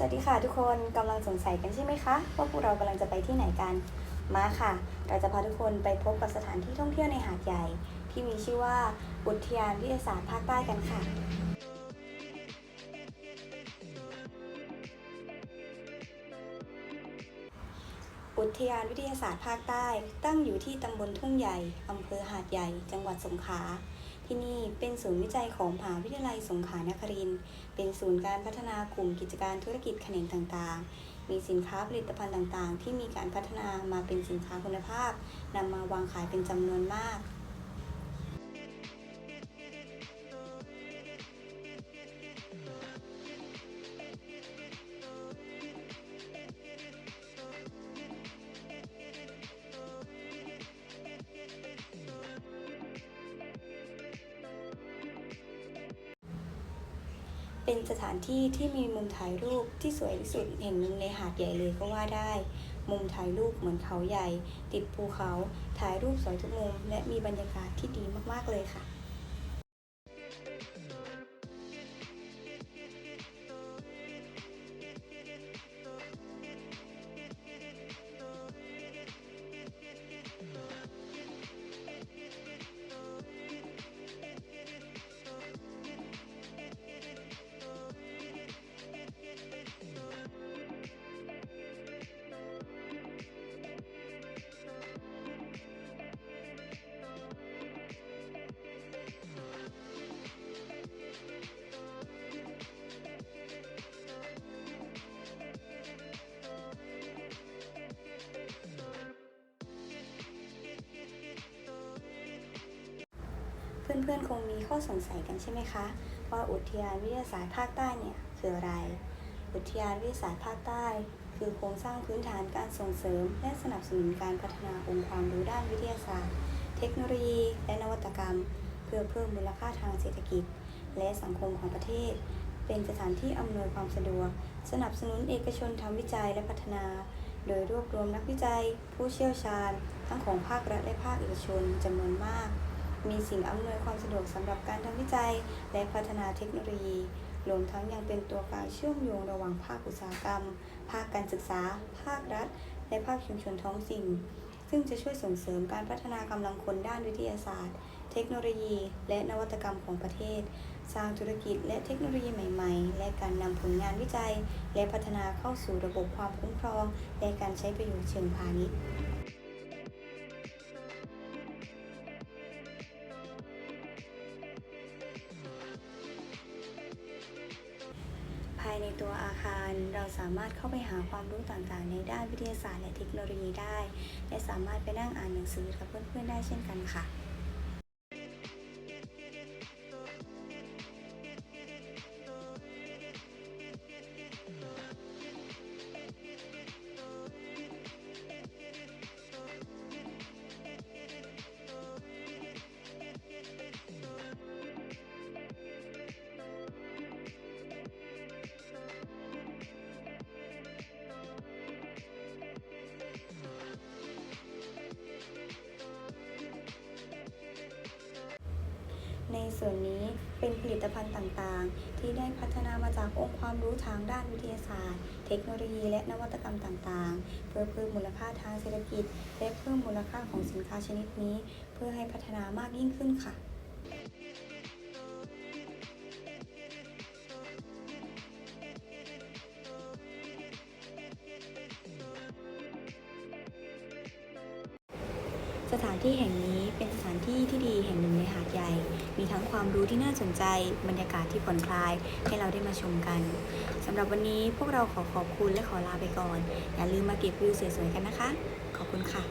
สวัสดีค่ะทุกคนกำลังสงสัยกันใช่ไหมคะว่าพวกเรากำลังจะไปที่ไหนกัน มาค่ะ เราจะพาทุกคนไปพบกับสถานที่ท่องเที่ยวในหาดใหญ่ ที่มีชื่อว่าอุทยานวิทยาศาสตร์ภาคใต้กันค่ะ อุทยานวิทยาศาสตร์ภาคใต้ ตั้งอยู่ที่ตำบลทุ่งใหญ่อำเภอหาดใหญ่ จังหวัดสงขลา ที่นี่เป็นศูนย์วิจัยของมหาวิทยาลัยสงขลานคริน เป็นศูนย์การพัฒนากลุ่มกิจการธุรกิจแขนงต่างๆ มีสินค้าผลิตภัณฑ์ต่างๆ ที่มีการพัฒนามาเป็นสินค้าคุณภาพนำมาวางขายเป็นจำนวนมาก เป็นสถานที่ที่มีมุมถ่ายรูปที่สวยที่สุดแห่งหนึ่งในหาดใหญ่เลยก็ว่าได้ มุมถ่ายรูปเหมือนเขาใหญ่ ติดภูเขา ถ่ายรูปสวยทุกมุม และมีบรรยากาศที่ดีมากๆเลยค่ะ พื่อนๆ คงมีข้อสงสัยกันใช่ไหมคะว่าอุทยานวิทยาศาสตร์ภาคใต้เนี่ยคืออะไร อุทยานวิทยาศาสตร์ภาคใต้ คือโครงสร้างพื้นฐานการส่งเสริม และสนับสนุนการพัฒนาองค์ความรู้ด้านวิทยาศาสตร์ เทคโนโลยี และนวัตกรรม เพื่อเพิ่มมูลค่าทางเศรษฐกิจ และสังคมของประเทศ เป็นสถานที่อำนวยความสะดวก สนับสนุนเอกชนทำวิจัยและพัฒนา โดยรวบรวมนักวิจัย ผู้เชี่ยวชาญ ทั้งของภาครัฐและภาคเอกชนจำนวนมาก มีสิ่งอำนวยความสะดวกสำหรับการทำวิจัย และพัฒนาเทคโนโลยีรวมทั้งยังเป็นตัวกลางเชื่อมโยงระหว่างภาคอุตสาหกรรม ภาคการศึกษา ภาครัฐ และภาคชุมชนท้องถิ่น ซึ่งจะช่วยส่งเสริมการพัฒนากำลังคนด้านวิทยาศาสตร์ เทคโนโลยี และนวัตกรรมของประเทศ สร้างธุรกิจและเทคโนโลยีใหม่ ๆ และการนำผลงานวิจัย และพัฒนาเข้าสู่ระบบความคุ้มครอง และการใช้ประโยชน์เชิงพาณิชย์ายในตัวอาคาร เราสามารถเข้าไปหาความรู้ต่างๆ ในด้านวิทยาศาสตร์และเทคโนโลยีได้ และสามารถไปนั่งอ่านหนังสือกับเพื่อนๆได้เช่นกันค่ะ ในส่วนนี้เป็นผลิตภัณฑ์ต่างๆ ที่ได้พัฒนามาจากองค์ความรู้ทางด้านวิทยาศาสตร์ เทคโนโลยีและนวัตกรรมต่างๆ เพื่อเพิ่มมูลค่าทางเศรษฐกิจ และเพิ่มมูลค่าของสินค้าชนิดนี้ เพื่อให้พัฒนามากยิ่งขึ้นค่ะ สถานที่แห่งนี้เป็นสถานที่ที่ดีแห่งหนึ่งในหาดใหญ่ มีทั้งความรู้ที่น่าสนใจ บรรยากาศที่ผ่อนคลาย ให้เราได้มาชมกันสำหรับวันนี้พวกเราขอขอบคุณและขอลาไปก่อน อย่าลืมมาเก็บวิวสวยๆกันนะคะ ขอบคุณค่ะ